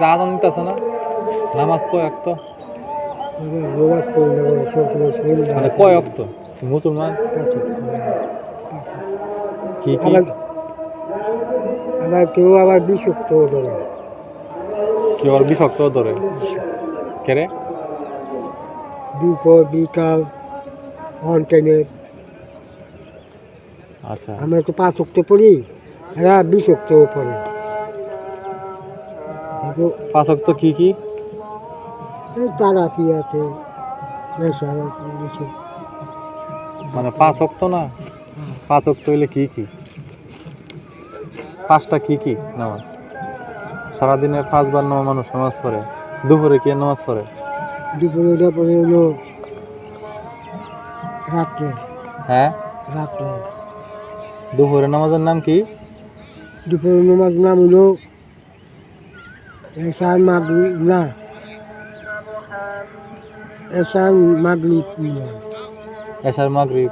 যে আজান দিতেছে না? নামাজ কয় অক্ত? রোবাজ করে দেবো সব সময় শরীর মানে কয় অক্ত? মুসলমান? কি কি? আবার আবার কেউ আবার বিষুক্ত ধরে। কি ওর বিষক্ত ধরে? কেরে দুপুর বিকাল অন টাইমের আচ্ছা। আমরা তো পাঁচ অক্ট পড়ি এরা বিশ অক্ট পড়ে। কিন্তু পাঁচ অক্ত কি কি? তারা কি আছে। মানে পাঁচ অক্ত না? পাঁচ অক্ত হইলে কি কি? পাঁচটা কি কি নামাজ? সারাদিনে পাঁচবার নয় মানুষ নামাজ পড়ে। দুপুরে কি নামাজ পড়ে? দুপুরে পরে হলো রাত্রে। হ্যাঁ? রাত্রে। দুপুরে নামাজের নাম কি? দুপুরে নামাজ নাম হলো মাগরি না এসার মাগরি এসার মাগরিব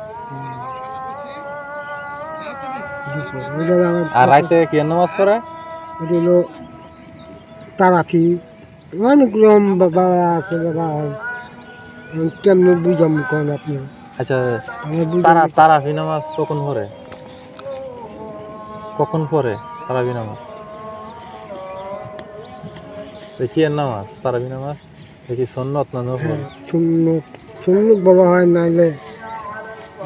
দুপুর আর রাইতে কি নামাজ পড়ে? হলো তারাফি অনেকগুলো বাবা আছে বাবা। কেমনে বুঝাম কোন আপনি? আচ্ছা তারা তারাবি নামাজ কখন পড়ে? কখন পড়ে তারাবি নামাজ? দেখি এর নামাজ তারাবি নামাজ দেখি সন্নত না নফল? শূন্য বলা হয় নাইলে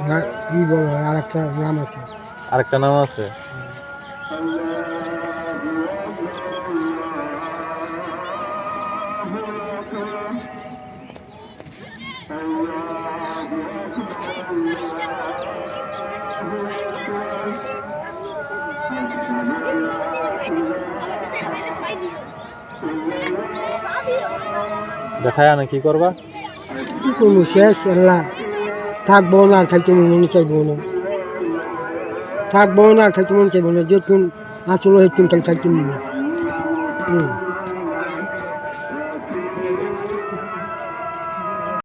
না ই বলা হয় আর একটা নাম আছে। আরেকটা নাম আছে? দেখায় না কি করবা? কি করব, শেষ, আল্লাহ। থাকব না খাইতে মনে চাইব না। থাকব না খাইতে মনে চাইব না। যেটুন আসলে হেটুন তাহলে খাইতে মনে হুম।